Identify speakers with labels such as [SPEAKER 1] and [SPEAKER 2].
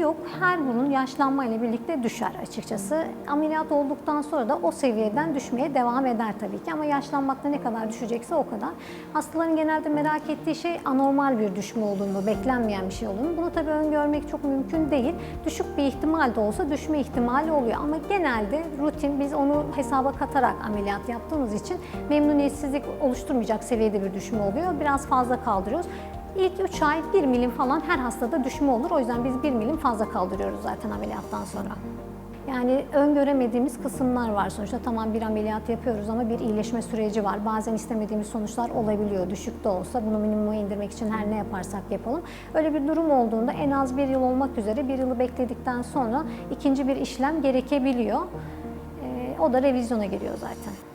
[SPEAKER 1] yok. Her bunun yaşlanma ile birlikte düşer açıkçası. Ameliyat olduktan sonra da o seviyeden düşmeye devam eder tabii ki. Ama yaşlanmakta ne kadar düşecekse o kadar. Hastaların genelde merak ettiği şey anormal bir düşme olur mu, beklenmeyen bir şey olur mu? Bunu tabii öngörmek çok mümkün değil. Düşük bir ihtimal de olsa düşme ihtimali oluyor. Ama genelde rutin biz onu hesaba katarak ameliyat yaptığımız için memnuniyetsizlik oluşturmayacak seviyede bir düşme oluyor. Biraz fazla kaldırıyoruz. İlk 3 ay 1 milim falan her hastada düşme olur. O yüzden biz 1 milim fazla kaldırıyoruz zaten ameliyattan sonra. Yani öngöremediğimiz kısımlar var. Sonuçta tamam bir ameliyat yapıyoruz ama bir iyileşme süreci var. Bazen istemediğimiz sonuçlar olabiliyor. Düşük de olsa bunu minimuma indirmek için her ne yaparsak yapalım. Öyle bir durum olduğunda en az bir yıl olmak üzere bir yılı bekledikten sonra ikinci bir işlem gerekebiliyor. Ee, o da revizyona giriyor zaten.